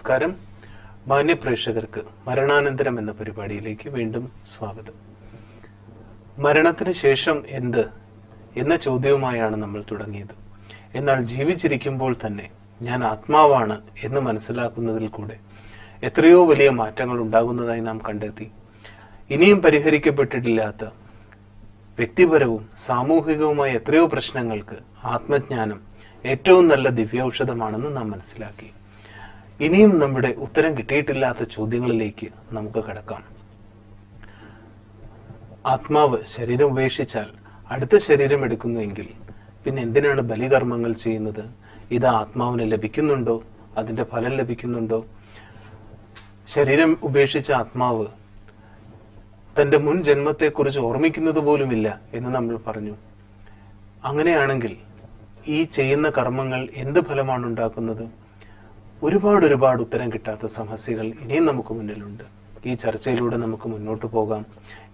നമസ്കാരം. മാന്യപ്രേക്ഷകർക്ക് മരണാനന്തരം എന്ന പരിപാടിയിലേക്ക് വീണ്ടും സ്വാഗതം. മരണത്തിന് ശേഷം എന്ത് എന്ന ചോദ്യവുമായാണ് നമ്മൾ തുടങ്ങിയത്. എന്നാൽ ജീവിച്ചിരിക്കുമ്പോൾ തന്നെ ഞാൻ ആത്മാവാണ് എന്ന് മനസ്സിലാക്കുന്നതിൽ കൂടെ എത്രയോ വലിയ മാറ്റങ്ങൾ ഉണ്ടാകുന്നതായി നാം കണ്ടെത്തി. ഇനിയും പരിഹരിക്കപ്പെട്ടിട്ടില്ലാത്ത വ്യക്തിപരവും സാമൂഹികവുമായ എത്രയോ പ്രശ്നങ്ങൾക്ക് ആത്മജ്ഞാനം ഏറ്റവും നല്ല ദിവ്യൌഷധമാണെന്ന് നാം മനസ്സിലാക്കി. ഇനിയും നമ്മുടെ ഉത്തരം കിട്ടിയിട്ടില്ലാത്ത ചോദ്യങ്ങളിലേക്ക് നമുക്ക് കടക്കാം. ആത്മാവ് ശരീരം ഉപേക്ഷിച്ചാൽ അടുത്ത ശരീരം എടുക്കുന്നുവെങ്കിൽ പിന്നെ എന്തിനാണ് ബലികർമ്മങ്ങൾ ചെയ്യുന്നത്? ഇത് ആത്മാവിന് ലഭിക്കുന്നുണ്ടോ? അതിന്റെ ഫലം ലഭിക്കുന്നുണ്ടോ? ശരീരം ഉപേക്ഷിച്ച ആത്മാവ് തന്റെ മുൻ ജന്മത്തെക്കുറിച്ച് ഓർമ്മിക്കുന്നത് പോലുമില്ല എന്ന് നമ്മൾ പറഞ്ഞു. അങ്ങനെയാണെങ്കിൽ ഈ ചെയ്യുന്ന കർമ്മങ്ങൾ എന്ത് ഫലമാണ് ഉണ്ടാക്കുന്നത്? ഒരുപാട് ഒരുപാട് ഉത്തരം കിട്ടാത്ത സമസ്യകൾ ഇനിയും നമുക്ക് മുന്നിലുണ്ട്. ഈ ചർച്ചയിലൂടെ നമുക്ക് മുന്നോട്ട് പോകാം.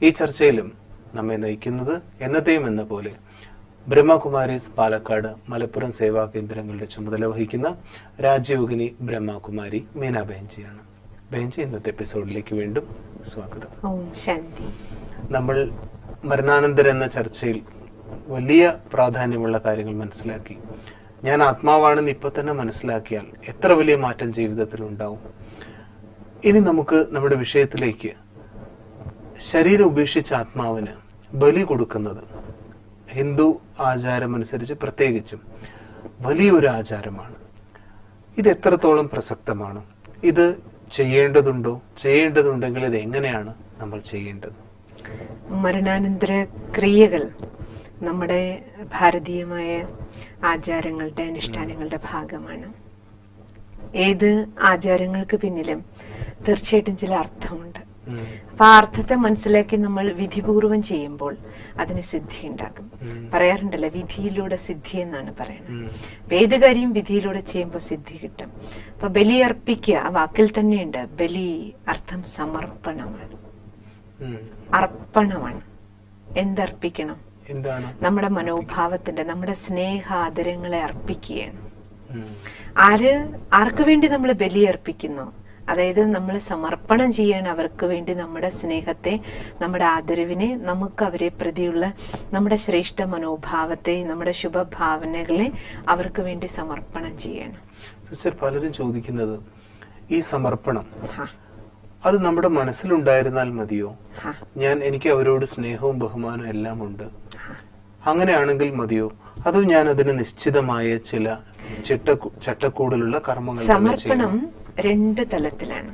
ഈ ചർച്ചയിലും നമ്മെ നയിക്കുന്നത് എന്നത്തെയും എന്ന പോലെ ബ്രഹ്മകുമാരീസ് പാലക്കാട് മലപ്പുറം സേവാ കേന്ദ്രങ്ങളുടെ ചുമതല വഹിക്കുന്ന രാജയോഗിനി ബ്രഹ്മകുമാരി മീന ബെഞ്ചിയാണ് ബെഞ്ചി ഇന്നത്തെ എപ്പിസോഡിലേക്ക് വീണ്ടും സ്വാഗതം. ശാന്തി. നമ്മൾ മരണാനന്തരം എന്ന ചർച്ചയിൽ വലിയ പ്രാധാന്യമുള്ള കാര്യങ്ങൾ മനസ്സിലാക്കി. ഞാൻ ആത്മാവാണെന്ന് ഇപ്പൊ തന്നെ മനസ്സിലാക്കിയാൽ എത്ര വലിയ മാറ്റം ജീവിതത്തിൽ ഉണ്ടാവും? ഇനി നമുക്ക് നമ്മുടെ വിഷയത്തിലേക്ക് ശരീരം ഉപേക്ഷിച്ച ആത്മാവിന് ബലി കൊടുക്കുന്നത് ഹിന്ദു ആചാരം അനുസരിച്ച് പ്രത്യേകിച്ചും വലിയൊരു ആചാരമാണ്. ഇത് എത്രത്തോളം പ്രസക്തമാണ്? ഇത് ചെയ്യേണ്ടതുണ്ടോ? ചെയ്യേണ്ടതുണ്ടെങ്കിൽ ഇത് എങ്ങനെയാണ് നമ്മൾ ചെയ്യേണ്ടത്? മരണാനന്തര ക്രിയകൾ നമ്മുടെ ഭാരതീയമായ ആചാരങ്ങളുടെ അനുഷ്ഠാനങ്ങളുടെ ഭാഗമാണ്. ഏത് ആചാരങ്ങൾക്ക് പിന്നിലും തീർച്ചയായിട്ടും ചില അർത്ഥമുണ്ട്. അപ്പൊ ആ അർത്ഥത്തെ മനസ്സിലാക്കി നമ്മൾ വിധിപൂർവം ചെയ്യുമ്പോൾ അതിന് സിദ്ധി ഉണ്ടാകും പറയാറുണ്ടല്ലോ വിധിയിലൂടെ സിദ്ധി എന്നാണ് പറയുന്നത്. അപ്പൊ ഏത് കാര്യം വിധിയിലൂടെ ചെയ്യുമ്പോൾ സിദ്ധി കിട്ടും. അപ്പൊ ബലി അർപ്പിക്കുക ആ വാക്കിൽ തന്നെയുണ്ട് ബലി അർത്ഥം സമർപ്പണമാണ്. അർപ്പണമാണ്. എന്തർപ്പിക്കണം? നമ്മുടെ മനോഭാവത്തിന്റെ നമ്മുടെ സ്നേഹാദരങ്ങളെ അർപ്പിക്കുകയാണ്. ആര് ആർക്കു വേണ്ടി നമ്മൾ ബലി അർപ്പിക്കുന്നു അതായത് നമ്മൾ സമർപ്പണം ചെയ്യാൻ അവർക്ക് വേണ്ടി നമ്മുടെ സ്നേഹത്തെ നമ്മുടെ ആദരവിനെ നമുക്ക് അവരെ പ്രതിയുള്ള നമ്മുടെ ശ്രേഷ്ഠ മനോഭാവത്തെ നമ്മുടെ ശുഭഭാവനകളെ അവർക്ക് വേണ്ടി സമർപ്പണം ചെയ്യണം. സിസ്റ്റർ പലരും ചോദിക്കുന്നത് ഈ സമർപ്പണം അത് നമ്മുടെ മനസ്സിലുണ്ടായിരുന്നാൽ മതിയോ? ഞാൻ എനിക്ക് അവരോട് സ്നേഹവും ബഹുമാനവും എല്ലാം ഉണ്ട് അങ്ങനെയാണെങ്കിൽ മതിയോ? അതോ ഞാൻ അതിന് നിശ്ചിതമായ ചില ചിട്ട ചട്ടക്കൂടിലുള്ള കർമ്മങ്ങൾ സമർപ്പണം രണ്ട് തലത്തിലാണ്.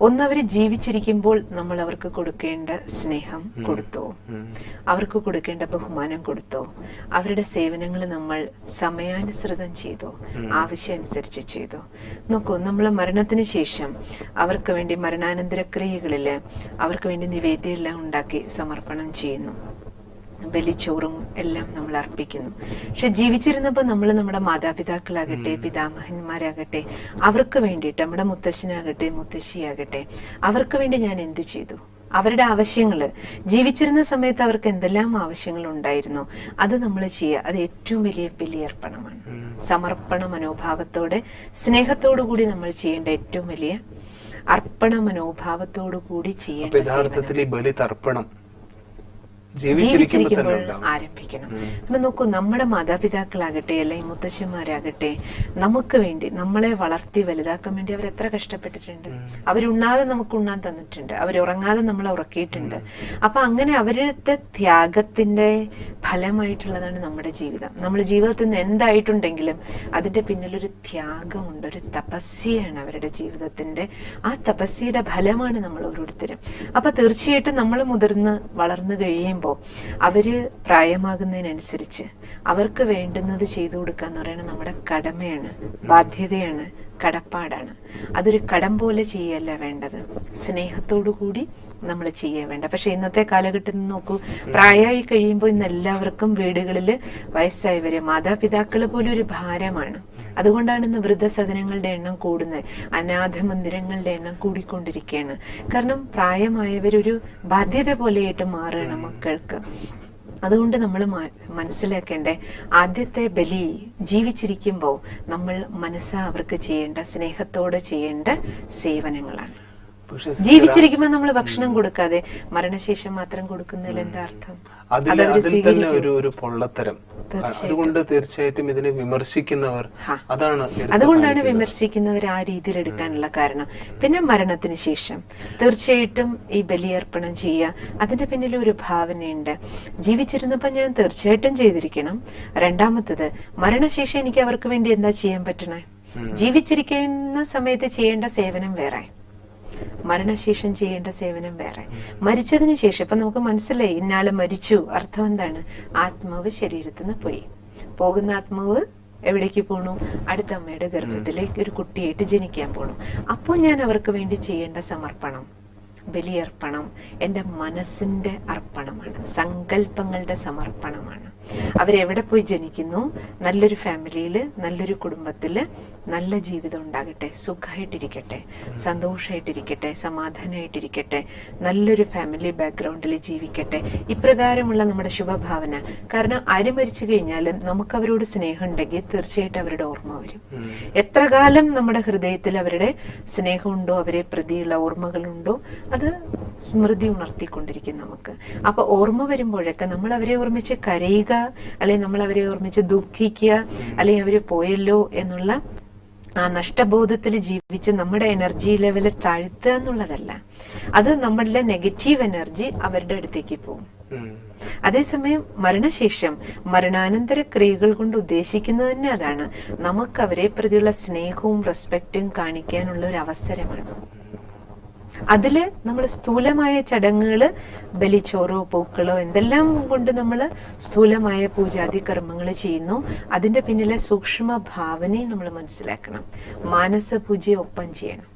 ഒന്ന് അവർ ജീവിച്ചിരിക്കുമ്പോൾ നമ്മൾ അവർക്ക് കൊടുക്കേണ്ട സ്നേഹം കൊടുത്തോ? അവർക്ക് കൊടുക്കേണ്ട ബഹുമാനം കൊടുത്തോ? അവരുടെ സേവനങ്ങൾ നമ്മൾ സമയാനുസൃതം ചെയ്തോ? ആവശ്യാനുസരിച്ച് ചെയ്തോ? നോക്കൂ നമ്മൾ മരണത്തിന് ശേഷം അവർക്ക് വേണ്ടി മരണാനന്തര ക്രിയകളിൽ അവർക്ക് വേണ്ടി നിവേദ്യം എല്ലാം ഉണ്ടാക്കി സമർപ്പണം ചെയ്യുന്നു. ബലിച്ചോറും എല്ലാം നമ്മൾ അർപ്പിക്കുന്നു. പക്ഷെ ജീവിച്ചിരുന്നപ്പോൾ നമ്മൾ നമ്മുടെ മാതാപിതാക്കളാകട്ടെ പിതാമഹന്മാരാകട്ടെ അവർക്ക് വേണ്ടിയിട്ട് നമ്മുടെ മുത്തശ്ശനാകട്ടെ മുത്തശ്ശിയാകട്ടെ അവർക്ക് വേണ്ടി ഞാൻ എന്ത് ചെയ്തു? അവരുടെ ആവശ്യങ്ങൾ ജീവിച്ചിരുന്ന സമയത്ത് അവർക്ക് എന്തെല്ലാം ആവശ്യങ്ങൾ ഉണ്ടായിരുന്നോ? അത് നമ്മൾ ചെയ്യുക. അത് ഏറ്റവും വലിയ ബലിയർപ്പണമാണ് സമർപ്പണ മനോഭാവത്തോടെ സ്നേഹത്തോടു കൂടി നമ്മൾ ചെയ്യേണ്ട ഏറ്റവും വലിയ അർപ്പണ മനോഭാവത്തോടു കൂടി ചെയ്യേണ്ട യഥാർത്ഥത്തിൽ ഈ ബലി തർപ്പണം ജീവിച്ചിരിക്കുമ്പോൾ ആരംഭിക്കണം. പിന്നെ നോക്കൂ നമ്മുടെ മാതാപിതാക്കളാകട്ടെ അല്ലെങ്കിൽ മുത്തശ്ശന്മാരാകട്ടെ നമുക്ക് വേണ്ടി നമ്മളെ വളർത്തി വലുതാക്കാൻ വേണ്ടി അവർ എത്ര കഷ്ടപ്പെട്ടിട്ടുണ്ട്. അവരുണ്ണാതെ നമുക്ക് ഉണ്ണാൻ തന്നിട്ടുണ്ട്. അവരുറങ്ങാതെ നമ്മളെ ഉറക്കിയിട്ടുണ്ട്. അപ്പൊ അങ്ങനെ അവരുടെ ത്യാഗത്തിന്റെ ഫലമായിട്ടുള്ളതാണ് നമ്മുടെ ജീവിതം. നമ്മുടെ ജീവിതത്തിൽ നിന്ന് എന്തായിട്ടുണ്ടെങ്കിലും അതിന്റെ പിന്നിലൊരു ത്യാഗമുണ്ട് ഒരു തപസ്യയാണ് അവരുടെ ജീവിതത്തിന്റെ. ആ തപസ്യയുടെ ഫലമാണ് നമ്മൾ ഓരോരുത്തരും. അപ്പൊ തീർച്ചയായിട്ടും നമ്മൾ മുതിർന്ന് വളർന്നു കഴിയുമ്പോൾ അവർ പ്രായമാകുന്നതിനനുസരിച്ച് അവർക്ക് വേണ്ടുന്നത് ചെയ്തു കൊടുക്കുക എന്ന് പറയുന്നത് നമ്മുടെ കടമയാണ് ബാധ്യതയാണ് കടപ്പാടാണ്. അതൊരു കടം പോലെ ചെയ്യല്ല വേണ്ടത്. സ്നേഹത്തോടു കൂടി നമ്മൾ ചെയ്യാൻ വേണ്ട. പക്ഷെ ഇന്നത്തെ കാലഘട്ടത്തിൽ നോക്കൂ പ്രായമായി കഴിയുമ്പോൾ ഇന്ന് എല്ലാവർക്കും വീടുകളിൽ വയസ്സായവരെ മാതാപിതാക്കൾ പോലും ഒരു ഭാരമാണ്. അതുകൊണ്ടാണ് ഇന്ന് വൃദ്ധസദനങ്ങളുടെ എണ്ണം കൂടുന്നത്. അനാഥ മന്ദിരങ്ങളുടെ എണ്ണം കൂടിക്കൊണ്ടിരിക്കുകയാണ്. കാരണം പ്രായമായവരൊരു ബാധ്യത പോലെയായിട്ട് മാറുകയാണ് മക്കൾക്ക്. അതുകൊണ്ട് നമ്മൾ മനസ്സിലാക്കേണ്ടേ ആദ്യത്തെ ബലി ജീവിച്ചിരിക്കുമ്പോൾ നമ്മൾ മനസ്സ് അവർക്ക് ചെയ്യേണ്ട സ്നേഹത്തോടെ ചെയ്യേണ്ട സേവനങ്ങളാണ്. ജീവിച്ചിരിക്കുമ്പോൾ നമ്മൾ ഭക്ഷണം കൊടുക്കാതെ മരണശേഷം മാത്രം കൊടുക്കുന്നതിൽ എന്താ അർത്ഥം അതിൽ അതിൽ തന്നെ ഒരു ഒരു പൊള്ളത്തരം. അതുകൊണ്ട് തീർച്ചയായിട്ടും ഇതിനെ വിമർശിക്കുന്നവർ അതാണ് അതുകൊണ്ടാണ് വിമർശിക്കുന്നവർ ആ രീതിയിൽ എടുക്കാനുള്ള കാരണം. പിന്നെ മരണത്തിന് ശേഷം. തീർച്ചയായിട്ടും ഈ ബലിയർപ്പണം ചെയ്യുക അതിന്റെ പിന്നിൽ ഒരു ഭാവനയുണ്ട്. ജീവിച്ചിരുന്നപ്പോൾ ഞാൻ തീർച്ചയായിട്ടും ചെയ്തിരിക്കണം. രണ്ടാമത്തത് മരണശേഷം എനിക്ക് അവർക്ക് വേണ്ടി എന്താ ചെയ്യാൻ പറ്റണേ? ജീവിച്ചിരിക്കുന്ന സമയത്ത് ചെയ്യേണ്ട സേവനം വേറെ. മരണശേഷം ചെയ്യേണ്ട സേവനം വേറെ. മരിച്ചതിന് ശേഷം ഇപ്പൊ നമുക്ക് മനസ്സിലായി ഇന്നാൾ മരിച്ചു. അർത്ഥം എന്താണ്? ആത്മാവ് ശരീരത്തിൽ നിന്ന് പോയി. പോകുന്ന ആത്മാവ് എവിടേക്ക് പോണു? അടുത്ത അമ്മയുടെ ഗർഭത്തിലേക്ക് ഒരു കുട്ടിയായിട്ട് ജനിക്കാൻ പോണു. അപ്പോൾ ഞാൻ അവർക്ക് വേണ്ടി ചെയ്യേണ്ട സമർപ്പണം ബലിയർപ്പണം എന്റെ മനസ്സിന്റെ അർപ്പണമാണ് സങ്കല്പങ്ങളുടെ സമർപ്പണമാണ്. അവരെവിടെ പോയി ജനിക്കുന്നു? നല്ലൊരു ഫാമിലിയിൽ നല്ലൊരു കുടുംബത്തിൽ നല്ല ജീവിതം ഉണ്ടാകട്ടെ സുഖമായിട്ടിരിക്കട്ടെ സന്തോഷമായിട്ടിരിക്കട്ടെ സമാധാനമായിട്ടിരിക്കട്ടെ നല്ലൊരു ഫാമിലി ബാക്ക്ഗ്രൗണ്ടിൽ ജീവിക്കട്ടെ. ഇപ്രകാരമുള്ള നമ്മുടെ ശുഭഭാവന. കാരണം ആര് മരിച്ചു കഴിഞ്ഞാലും നമുക്ക് അവരോട് സ്നേഹം ഉണ്ടെങ്കിൽ തീർച്ചയായിട്ടും അവരുടെ ഓർമ്മ വരും. എത്ര കാലം നമ്മുടെ ഹൃദയത്തിൽ അവരുടെ സ്നേഹമുണ്ടോ അവരെ പ്രതിയുള്ള ഓർമ്മകളുണ്ടോ അത് സ്മൃതി ഉണർത്തിക്കൊണ്ടിരിക്കും നമുക്ക്. അപ്പൊ ഓർമ്മ വരുമ്പോഴൊക്കെ നമ്മൾ അവരെ ഓർമ്മിച്ച് കരയുക അല്ലെങ്കിൽ നമ്മൾ അവരെ ഓർമ്മിച്ച് ദുഃഖിക്കുക അല്ലെങ്കിൽ അവർ പോയല്ലോ എന്നുള്ള ആ നഷ്ടബോധത്തിൽ ജീവിച്ച് നമ്മുടെ എനർജി ലെവൽ താഴ്ത്തുക എന്നുള്ളതല്ല. അത് നമ്മളുടെ നെഗറ്റീവ് എനർജി അവരുടെ അടുത്തേക്ക് പോകും. അതേസമയം മരണശേഷം മരണാനന്തര ക്രിയകൾ കൊണ്ട് ഉദ്ദേശിക്കുന്നത് തന്നെ അതാണ്. നമുക്ക് അവരെ പ്രതിയുള്ള സ്നേഹവും റെസ്പെക്റ്റും കാണിക്കാനുള്ള ഒരു അവസരമാണ്. അതിൽ നമ്മൾ സ്ഥൂലമായ ചടങ്ങുകൾ ബലിച്ചോറോ പൂക്കളോ എന്തെല്ലാം കൊണ്ട് നമ്മൾ സ്ഥൂലമായ പൂജാതി കർമ്മങ്ങൾ ചെയ്യുന്നു അതിന്റെ പിന്നിലെ സൂക്ഷ്മ ഭാവനയും നമ്മൾ മനസ്സിലാക്കണം. മാനസ പൂജയെ ഒപ്പം ചെയ്യണം.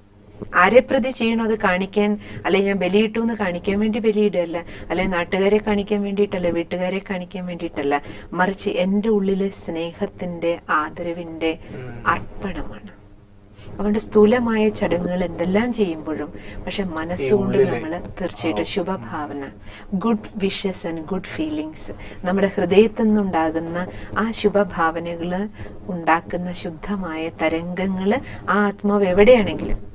ആരെ പ്രതി ചെയ്യണോ അത് കാണിക്കാൻ അല്ലെങ്കിൽ ഞാൻ ബലിയിട്ടു എന്ന് കാണിക്കാൻ വേണ്ടി ബലിയിടല്ല അല്ലെങ്കിൽ നാട്ടുകാരെ കാണിക്കാൻ വേണ്ടിയിട്ടല്ല വീട്ടുകാരെ കാണിക്കാൻ വേണ്ടിയിട്ടല്ല മറിച്ച് എന്റെ ഉള്ളിലെ സ്നേഹത്തിന്റെ ആദരവിന്റെ അർപ്പണമാണ്. അതുകൊണ്ട് സ്ഥൂലമായ ചടങ്ങുകൾ എന്തെല്ലാം ചെയ്യുമ്പോഴും പക്ഷെ മനസ്സുകൊണ്ട് നമ്മൾ തീർച്ചയായിട്ടും ശുഭഭാവന good wishes and good feelings നമ്മുടെ ഹൃദയത്തിൽ നിന്നുണ്ടാകുന്ന ആ ശുഭഭാവനകൾ ഉണ്ടാക്കുന്ന ശുദ്ധമായ തരംഗങ്ങൾ ആ ആത്മാവ് എവിടെയാണെങ്കിലും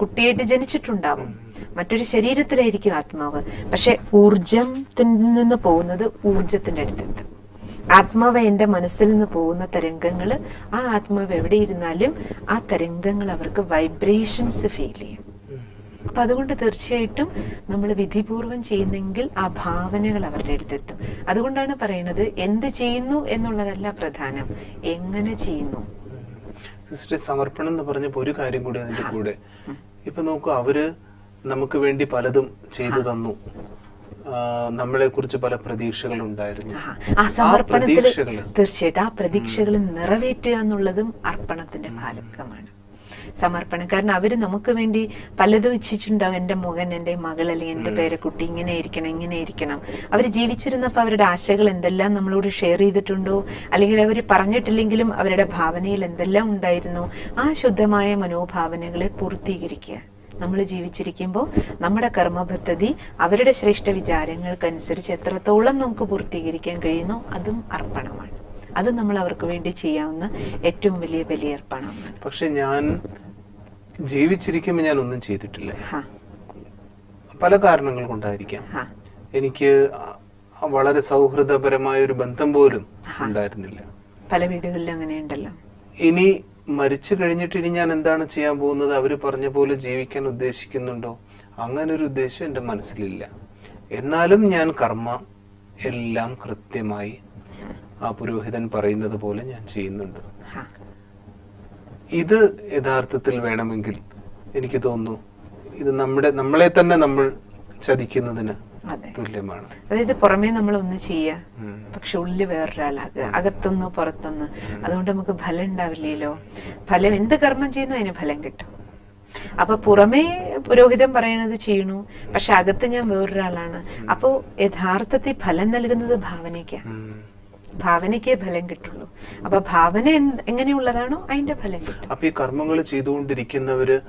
കുട്ടിയായിട്ട് ജനിച്ചിട്ടുണ്ടാവും. മറ്റൊരു ശരീരത്തിലായിരിക്കും ആത്മാവ്. പക്ഷെ ഊർജത്തിൽ നിന്ന് പോകുന്നത് ഊർജത്തിന്റെ അടുത്തെത്തും ആത്മാവ് എന്റെ മനസ്സിൽ നിന്ന് പോകുന്ന തരംഗങ്ങൾ ആ ആത്മാവ് എവിടെ ഇരുന്നാലും ആ തരംഗങ്ങൾ അവർക്ക് വൈബ്രേഷൻസ് ഫീൽ ചെയ്യും. അപ്പൊ അതുകൊണ്ട് തീർച്ചയായിട്ടും നമ്മൾ വിധിപൂർവം ചെയ്യുന്നെങ്കിൽ ആ ഭാവനകൾ അവരുടെ അടുത്തെത്തും. അതുകൊണ്ടാണ് പറയുന്നത് എന്ത് ചെയ്യുന്നു എന്നുള്ളതല്ല പ്രധാനം എങ്ങനെ ചെയ്യുന്നു. സിസ്റ്റർ സമർപ്പണം എന്ന് പറഞ്ഞപ്പോ ഒരു കാര്യം കൂടി അതിന്റെ കൂടെ. ഇപ്പൊ നോക്കൂ അവർ നമുക്ക് വേണ്ടി പലതും ചെയ്തു തന്നു. നമ്മളെ കുറിച്ച് പല പ്രതീക്ഷകൾ ഉണ്ടായിരുന്നു ആ സമർപ്പണത്തിൽ തീർച്ചയായിട്ടും ആ പ്രതീക്ഷകൾ നിറവേറ്റുക എന്നുള്ളതും അർപ്പണത്തിന്റെ ഭാഗമാണ് സമർപ്പണം. കാരണം അവർ നമുക്ക് വേണ്ടി പലതും ഇച്ഛിച്ചിട്ടുണ്ടാവും. എന്റെ മകൻ എന്റെ മകൾ അല്ലെങ്കിൽ എന്റെ പേരക്കുട്ടി ഇങ്ങനെ ഇരിക്കണം ഇങ്ങനെ ഇരിക്കണം. അവർ ജീവിച്ചിരുന്നപ്പോൾ അവരുടെ ആശകൾ എന്തെല്ലാം നമ്മളോട് ഷെയർ ചെയ്തിട്ടുണ്ടോ? അല്ലെങ്കിൽ അവർ പറഞ്ഞിട്ടില്ലെങ്കിലും അവരുടെ ഭാവനയിൽ എന്തെല്ലാം ഉണ്ടായിരുന്നു? ആ ശുദ്ധമായ മനോഭാവനകളെ പൂർത്തീകരിക്കുക. നമ്മൾ ജീവിച്ചിരിക്കുമ്പോൾ നമ്മുടെ കർമ്മപദ്ധതി അവരുടെ ശ്രേഷ്ഠ വിചാരങ്ങൾക്കനുസരിച്ച് എത്രത്തോളം നമുക്ക് പൂർത്തീകരിക്കാൻ കഴിയുന്നു അതും അർപ്പണമാണ്. അത് നമ്മൾ അവർക്ക് വേണ്ടി ചെയ്യാവുന്ന ഏറ്റവും വലിയ വലിയ ബലിയർപ്പണമാണ്. പക്ഷെ ഞാൻ ജീവിച്ചിരിക്കുമ്പോൾ ഞാൻ ഒന്നും ചെയ്തിട്ടില്ല. പല കാരണങ്ങൾ കൊണ്ടായിരിക്കാം. എനിക്ക് വളരെ സൗഹൃദപരമായ ഒരു ബന്ധം പോലും ഉണ്ടായിരുന്നില്ല. പല വീടുകളിലും അങ്ങനെയുണ്ടല്ലോ. ഇനി മരിച്ചു കഴിഞ്ഞിട്ട് ഇനി ഞാൻ എന്താണ് ചെയ്യാൻ പോകുന്നത്? അവർ പറഞ്ഞ പോലെ ജീവിക്കാൻ ഉദ്ദേശിക്കുന്നുണ്ടോ? അങ്ങനെ ഒരു ഉദ്ദേശം എന്റെ മനസ്സിലില്ല. എന്നാലും ഞാൻ കർമ്മ എല്ലാം കൃത്യമായി ആ പുരോഹിതൻ പറയുന്നത് പോലെ ഞാൻ ചെയ്യുന്നുണ്ട്. ഇത് യഥാർത്ഥത്തിൽ വേണമെങ്കിൽ എനിക്ക് തോന്നുന്നു ഇത് നമ്മുടെ നമ്മളെ തന്നെ നമ്മൾ ചതിക്കുന്നതിന് തുല്യമാണ്. അതായത് പുറമേ നമ്മൾ ഒന്ന് ചെയ്യുക ഉം. പക്ഷെ ഉള്ളിൽ വേറൊരാളാകുക അകത്തുനിന്ന് പുറത്തുനിന്ന് അതുകൊണ്ട് നമുക്ക് ഫലം ഉണ്ടാവില്ലല്ലോ. ഫലം എന്ത് കർമ്മം ചെയ്യുന്നു അതിന് ഫലം കിട്ടും. അപ്പൊ പുറമേ പുരോഹിതൻ പറയണത് ചെയ്യണു പക്ഷെ അകത്ത് ഞാൻ വേറൊരാളാണ്. അപ്പോ യഥാർത്ഥത്തിൽ ഫലം നൽകുന്നത് ഭാവനയ്ക്കാണ്. ഭാവനയ്ക്കേ ഫലം കിട്ടുള്ളൂ. അപ്പൊ ഭാവന എങ്ങനെയുള്ളതാണോ അതിന്റെ ഫലം കിട്ടും. അപ്പൊ ഈ കർമ്മങ്ങൾ ചെയ്തുകൊണ്ടിരിക്കുന്നവര്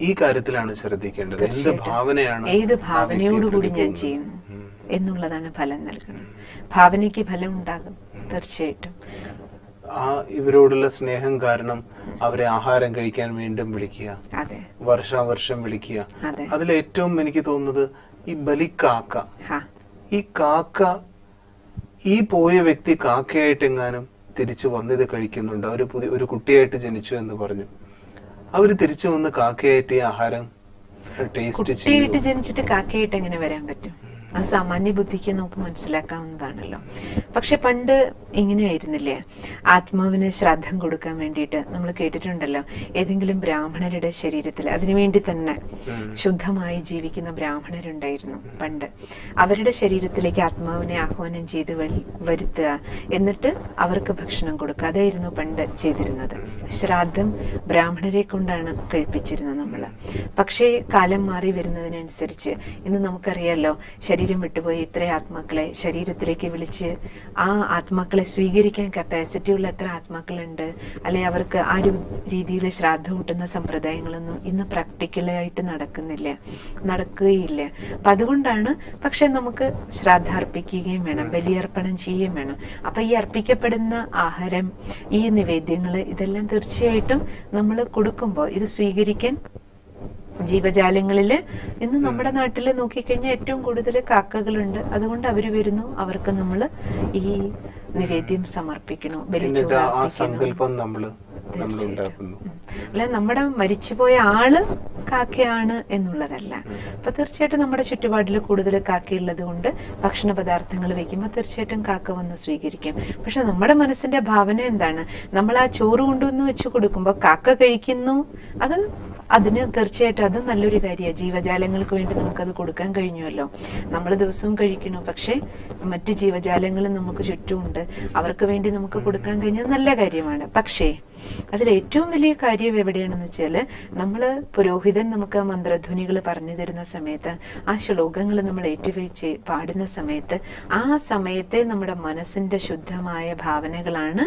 ഈ കാര്യത്തിലാണ് ശ്രദ്ധിക്കേണ്ടത്. എന്ത് ഭാവനയാണ് ഏത് ഭാവനയോടുകൂടി ഞാൻ ചെയ്യുന്നു? എന്നുള്ളതാണ് ഫലം നൽകുന്നത്. ഭാവനയ്ക്ക് ഫലം ഉണ്ടാകും തീർച്ചയായിട്ടും. ആ ഇവരോടുള്ള സ്നേഹം കാരണം അവരെ ആഹാരം കഴിക്കാൻ വീണ്ടും വിളിക്കുക. വർഷാവർഷം വിളിക്കുക. അതെ. അതിൽ ഏറ്റവും എനിക്ക് തോന്നുന്നത് ഈ ബലിക്കാക്ക ഈ കാക്ക ഈ പോയ വ്യക്തി കാക്കയായിട്ടെങ്ങാനും തിരിച്ചു വന്നത് കഴിക്കുന്നുണ്ട്. അവർ പുതിയ ഒരു കുട്ടിയായിട്ട് ജനിച്ചു എന്ന് പറഞ്ഞു. അവർ തിരിച്ചു വന്ന് കാക്കയായിട്ട് ഈ ആഹാരം ടേസ്റ്റ് ചെയ്യും ജനിച്ചിട്ട് കാക്കയായിട്ട് എങ്ങനെ വരാൻ പറ്റും? അത് സാമാന്യ ബുദ്ധിക്ക് നമുക്ക് മനസ്സിലാക്കാവുന്നതാണല്ലോ. പക്ഷെ പണ്ട് ഇങ്ങനെയായിരുന്നില്ലേ? ആത്മാവിന് ശ്രാദ്ധം കൊടുക്കാൻ വേണ്ടിയിട്ട് നമ്മൾ കേട്ടിട്ടുണ്ടല്ലോ. ഏതെങ്കിലും ബ്രാഹ്മണരുടെ ശരീരത്തിൽ അതിനുവേണ്ടി തന്നെ ശുദ്ധമായി ജീവിക്കുന്ന ബ്രാഹ്മണരുണ്ടായിരുന്നു പണ്ട്. അവരുടെ ശരീരത്തിലേക്ക് ആത്മാവിനെ ആഹ്വാനം ചെയ്ത് വരുത്തുക എന്നിട്ട് അവർക്ക് ഭക്ഷണം കൊടുക്കുക. അതായിരുന്നു പണ്ട് ചെയ്തിരുന്നത്. ശ്രാദ്ധം ബ്രാഹ്മണരെ കൊണ്ടാണ് കഴിപ്പിച്ചിരുന്നത് നമ്മൾ പക്ഷേ കാലം മാറി വരുന്നതിനനുസരിച്ച് ഇന്ന് നമുക്കറിയാലോ ശരീരം വിട്ടുപോയി ഇത്ര ആത്മാക്കളെ ശരീരത്തിലേക്ക് വിളിച്ച് ആ ആത്മാക്കളെ സ്വീകരിക്കാൻ കപ്പാസിറ്റി ഉള്ള എത്ര ആത്മാക്കളുണ്ട്? അല്ലെ അവർക്ക് ആ ഒരു രീതിയിൽ ശ്രാദ്ധ കൂട്ടുന്ന സമ്പ്രദായങ്ങളൊന്നും ഇന്ന് പ്രാക്ടിക്കലായിട്ട് നടക്കുന്നില്ല. നടക്കുകയില്ല. അപ്പൊ അതുകൊണ്ടാണ് പക്ഷെ നമുക്ക് ശ്രാദ്ധ അർപ്പിക്കുകയും വേണം ബലിയർപ്പണം ചെയ്യുകയും വേണം. അപ്പൊ ഈ അർപ്പിക്കപ്പെടുന്ന ആഹാരം ഈ നിവേദ്യങ്ങൾ ഇതെല്ലാം തീർച്ചയായിട്ടും നമ്മൾ കൊടുക്കുമ്പോൾ ഇത് സ്വീകരിക്കാൻ ജീവജാലങ്ങളിൽ ഇന്ന് നമ്മുടെ നാട്ടിൽ നോക്കിക്കഴിഞ്ഞാൽ ഏറ്റവും കൂടുതൽ കാക്കകളുണ്ട്. അതുകൊണ്ട് അവർ വരുന്നു. അവർക്ക് നമ്മൾ ഈ നിവേദ്യം സമർപ്പിക്കണം സങ്കല്പം നമ്മൾ അല്ല നമ്മുടെ മരിച്ചുപോയ ആൾ കാക്കയാണ് എന്നുള്ളതല്ല. അപ്പൊ തീർച്ചയായിട്ടും നമ്മുടെ ചുറ്റുപാടിൽ കൂടുതൽ കാക്കയുള്ളത് കൊണ്ട് ഭക്ഷണ പദാർത്ഥങ്ങൾ വെക്കുമ്പോൾ തീർച്ചയായിട്ടും കാക്ക വന്ന് സ്വീകരിക്കും. പക്ഷെ നമ്മുടെ മനസ്സിന്റെ ഭാവന എന്താണ്? നമ്മൾ ആ ചോറ് കൊണ്ടുവന്ന് വെച്ച് കൊടുക്കുമ്പോൾ കാക്ക കഴിക്കുന്നു. അത് അതിന് തീർച്ചയായിട്ടും അത് നല്ലൊരു കാര്യമാണ്. ജീവജാലങ്ങൾക്ക് വേണ്ടി നമുക്കത് കൊടുക്കാൻ കഴിഞ്ഞുവല്ലോ. നമ്മൾ ദിവസവും കഴിക്കണം പക്ഷെ മറ്റ് ജീവജാലങ്ങളും നമുക്ക് ചുറ്റുമുണ്ട്. അവർക്ക് വേണ്ടി നമുക്ക് കൊടുക്കാൻ കഴിഞ്ഞത് നല്ല കാര്യമാണ്. പക്ഷേ അതിൽ ഏറ്റവും വലിയ കാര്യം എവിടെയാണെന്ന് വെച്ചാൽ നമ്മൾ പുരോഹിതൻ നമുക്ക് ആ മന്ത്രധ്വനികൾ പറഞ്ഞു തരുന്ന സമയത്ത് ആ ശ്ലോകങ്ങൾ നമ്മൾ ഏറ്റുവെച്ച് പാടുന്ന സമയത്ത് ആ സമയത്തെ നമ്മുടെ മനസ്സിന്റെ ശുദ്ധമായ ഭാവനകളാണ്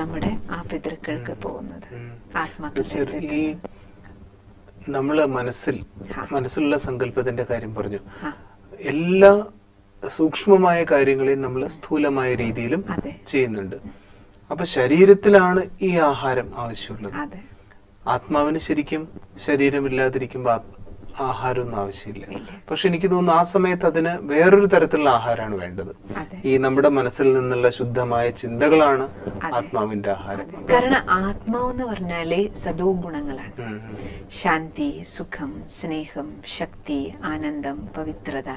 നമ്മുടെ ആ പിതൃക്കൾക്ക് പോകുന്നത്. ആത്മാക്കളുടെ നമ്മൾ മനസ്സിൽ. മനസ്സിലുള്ള സങ്കല്പത്തിന്റെ കാര്യം പറഞ്ഞു. എല്ലാ സൂക്ഷ്മമായ കാര്യങ്ങളെയും നമ്മൾ സ്ഥൂലമായ രീതിയിലും ചെയ്യുന്നുണ്ട്. അപ്പൊ ശരീരത്തിലാണ് ഈ ആഹാരം ആവശ്യമുള്ളത്. ആത്മാവിന് ശരിക്കും ശരീരമില്ലാതിരിക്കുമ്പോ ആ- ആഹാരമൊന്നും ആവശ്യമില്ല. പക്ഷെ എനിക്ക് തോന്നുന്നു ആ സമയത്ത് അതിന് വേറൊരു തരത്തിലുള്ള ആഹാരമാണ് വേണ്ടത്. ഈ നമ്മുടെ മനസ്സിൽ നിന്നുള്ള ശുദ്ധമായ ചിന്തകളാണ് ആത്മാവിന്റെ ആഹാരം. കാരണം ആത്മാവ് എന്ന് പറഞ്ഞാലേ സദോ ഗുണങ്ങളാണ്. ശാന്തി സുഖം സ്നേഹം ശക്തി ആനന്ദം പവിത്രത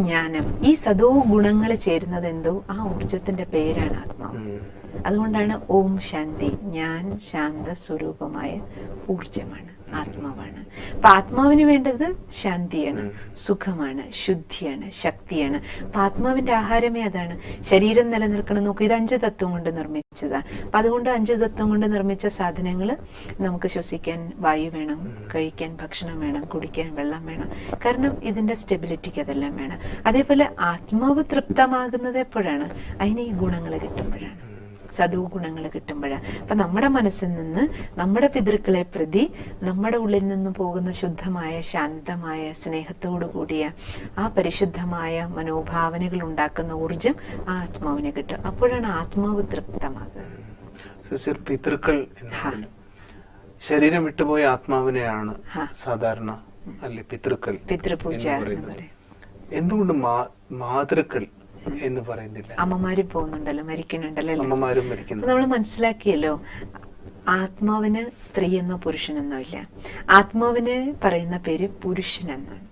ജ്ഞാനം. ഈ സദോ ഗുണങ്ങൾ ചേരുന്നത് എന്തോ ആ ഊർജത്തിന്റെ പേരാണ് ആത്മാവ്. അതുകൊണ്ടാണ് ഓം ശാന്തി ഞാൻ ശാന്ത സ്വരൂപമായ ഊർജമാണ്. ആത്മാവാണ്. അപ്പൊ ആത്മാവിന് വേണ്ടത് ശാന്തിയാണ് സുഖമാണ് ശുദ്ധിയാണ് ശക്തിയാണ്. അപ്പൊ ആത്മാവിന്റെ ആഹാരമേ അതാണ്. ശരീരം നിലനിൽക്കണം. നോക്കി ഇത് അഞ്ച് തത്വം കൊണ്ട് നിർമ്മിച്ചതാ. അപ്പൊ അതുകൊണ്ട് അഞ്ച് തത്വം കൊണ്ട് നിർമ്മിച്ച സാധനങ്ങൾ നമുക്ക് ശ്വസിക്കാൻ വായു വേണം കഴിക്കാൻ ഭക്ഷണം വേണം കുടിക്കാൻ വെള്ളം വേണം. കാരണം ഇതിന്റെ സ്റ്റെബിലിറ്റിക്ക് അതെല്ലാം വേണം. അതേപോലെ ആത്മാവ് തൃപ്തമാകുന്നത് എപ്പോഴാണ്? അതിന് ഈ ഗുണങ്ങൾ കിട്ടുമ്പോഴാണ്. സദോ ഗുണങ്ങൾ കിട്ടുമ്പോഴാണ് അപ്പൊ നമ്മുടെ മനസ്സിൽ നിന്ന് നമ്മുടെ പിതൃക്കളെ പ്രതി നമ്മുടെ ഉള്ളിൽ നിന്ന് പോകുന്ന ശുദ്ധമായ ശാന്തമായ സ്നേഹത്തോടു കൂടിയ ആ പരിശുദ്ധമായ മനോഭാവനകൾ ഉണ്ടാക്കുന്ന ഊർജം ആ ആത്മാവിന് കിട്ടും. അപ്പോഴാണ് ആത്മാവ് തൃപ്തമാകുക. സിസ്റ്റർ പിതൃക്കൾ ശരീരം വിട്ടുപോയ ആത്മാവിനെയാണ് സാധാരണ അല്ലെ പിതൃക്കൾ പിതൃപൂജ എന്തുകൊണ്ട് മാതൃക്കൾ എന്ന് പറയുന്നില്ല. അമ്മമാര് പോകുന്നുണ്ടല്ലോ മരിക്കുന്നുണ്ടല്ലോ അമ്മമാരും മരിക്കുന്നു. നമ്മൾ മനസ്സിലാക്കിയല്ലോ ആത്മാവിന് സ്ത്രീ എന്നോ പുരുഷനെന്നോ ഇല്ല. ആത്മാവിന് പറയുന്ന പേര് പുരുഷൻ എന്നാണ്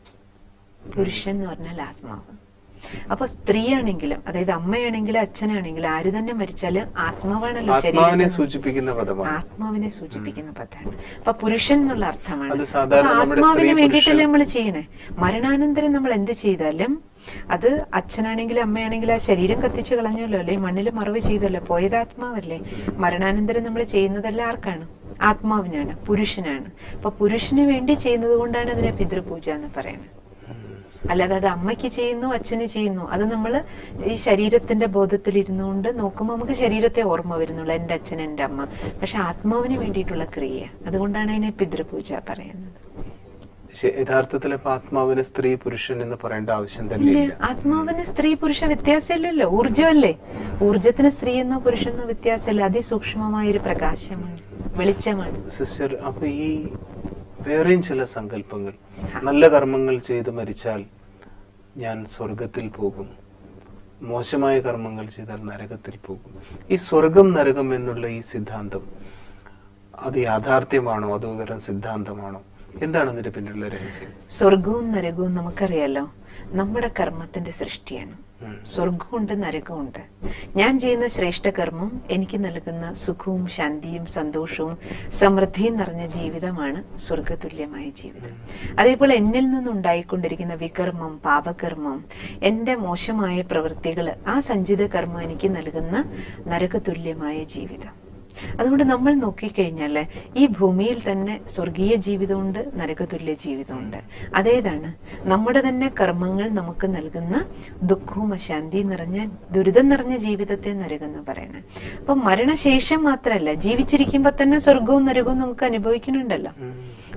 പുരുഷൻ എന്ന് പറഞ്ഞാൽ ആത്മാവ്. അപ്പൊ സ്ത്രീയാണെങ്കിലും അതായത് അമ്മയാണെങ്കിലും അച്ഛനാണെങ്കിലും ആര് തന്നെ മരിച്ചാലും ആത്മാവാണല്ലോ ആത്മാവിനെ ശരീരം സൂചിപ്പിക്കുന്ന പദമാണ്. ആത്മാവിനെ സൂചിപ്പിക്കുന്ന പദമാണ്. അപ്പൊ പുരുഷൻ എന്നുള്ള അർത്ഥമാണ്. ആത്മാവിന് വേണ്ടിയിട്ടല്ലേ നമ്മൾ ചെയ്യണേ? മരണാനന്തരം നമ്മൾ എന്ത് ചെയ്താലും അത് അച്ഛനാണെങ്കിലും അമ്മയാണെങ്കിലും ആ ശരീരം കത്തിച്ച് കളഞ്ഞല്ലോ അല്ലെ? മണ്ണിൽ മറവ് ചെയ്തല്ലോ? പോയത് ആത്മാവല്ലേ? മരണാനന്തരം നമ്മൾ ചെയ്യുന്നതെല്ലാം ആർക്കാണ്? ആത്മാവിനാണ് പുരുഷനാണ്. അപ്പൊ പുരുഷന് വേണ്ടി ചെയ്യുന്നത് കൊണ്ടാണ് അതിനെ പിതൃപൂജ എന്ന് പറയുന്നത്. അല്ലാതെ അത് അമ്മയ്ക്ക് ചെയ്യുന്നു അച്ഛന് ചെയ്യുന്നു. അത് നമ്മൾ ഈ ശരീരത്തിന്റെ ബോധത്തിൽ ഇരുന്നുകൊണ്ട് നോക്കുമ്പോൾ നമുക്ക് ശരീരത്തെ ഓർമ്മ വരുന്നുള്ളൂ എന്റെ അച്ഛൻ എന്റെ അമ്മ. പക്ഷെ ആത്മാവിന് വേണ്ടിയിട്ടുള്ള ക്രിയ. അതുകൊണ്ടാണ് അതിനെ പിതൃപൂജ പറയുന്നത്. യഥാർത്ഥത്തിൽ ആത്മാവിന് സ്ത്രീ പുരുഷൻ എന്ന് പറയേണ്ട ആവശ്യം തന്നെ ആത്മാവിന് സ്ത്രീ പുരുഷ വ്യത്യാസമില്ലല്ലോ. ഊർജമല്ലേ ഊർജത്തിന് സ്ത്രീ എന്നോ പുരുഷനോ വ്യത്യാസമില്ല. അതിസൂക്ഷ്മമായ ഒരു പ്രകാശമാണ് വെളിച്ചമാണ്. സിസ്റ്റർ അപ്പൊ ഈ വേറെയും ചില സങ്കല്പങ്ങൾ. നല്ല കർമ്മങ്ങൾ ചെയ്ത് മരിച്ചാൽ ഞാൻ സ്വർഗത്തിൽ പോകും. മോശമായ കർമ്മങ്ങൾ ചെയ്താൽ നരകത്തിൽ പോകും. ഈ സ്വർഗം നരകം എന്നുള്ള ഈ സിദ്ധാന്തം അത് യാഥാർത്ഥ്യമാണോ? അതോ വെറും സിദ്ധാന്തമാണോ? എന്താണ് അതിന്റെ പിന്നിലുള്ള രഹസ്യം? സ്വർഗവും നരകവും നമുക്കറിയാലോ. നമ്മുടെ കർമ്മത്തിന്റെ സൃഷ്ടിയാണ്. സ്വർഗമുണ്ട് നരകമുണ്ട്. ഞാൻ ചെയ്യുന്ന ശ്രേഷ്ഠ കർമ്മം എനിക്ക് നൽകുന്ന സുഖവും ശാന്തിയും സന്തോഷവും സമൃദ്ധിയും നിറഞ്ഞ ജീവിതമാണ് സ്വർഗതുല്യമായ ജീവിതം. അതേപോലെ എന്നിൽ നിന്നുണ്ടായിക്കൊണ്ടിരിക്കുന്ന വികർമ്മം പാപകർമ്മം എന്റെ മോശമായ പ്രവൃത്തികൾ ആ സഞ്ചിത കർമ്മം എനിക്ക് നൽകുന്ന നരകതുല്യമായ ജീവിതം. അതുകൊണ്ട് നമ്മൾ നോക്കിക്കഴിഞ്ഞാൽ ഈ ഭൂമിയിൽ തന്നെ സ്വർഗീയ ജീവിതമുണ്ട് നരകതുല്യ ജീവിതമുണ്ട്. അതേതാണ്? നമ്മുടെ തന്നെ കർമ്മങ്ങൾ നമുക്ക് നൽകുന്ന ദുഃഖവും അശാന്തിയും നിറഞ്ഞ ദുരിതം നിറഞ്ഞ ജീവിതത്തെ നരകം എന്ന് പറയണേ. അപ്പൊ മരണശേഷം മാത്രമല്ല ജീവിച്ചിരിക്കുമ്പോ തന്നെ സ്വർഗവും നരകവും നമുക്ക് അനുഭവിക്കുന്നുണ്ടല്ലോ.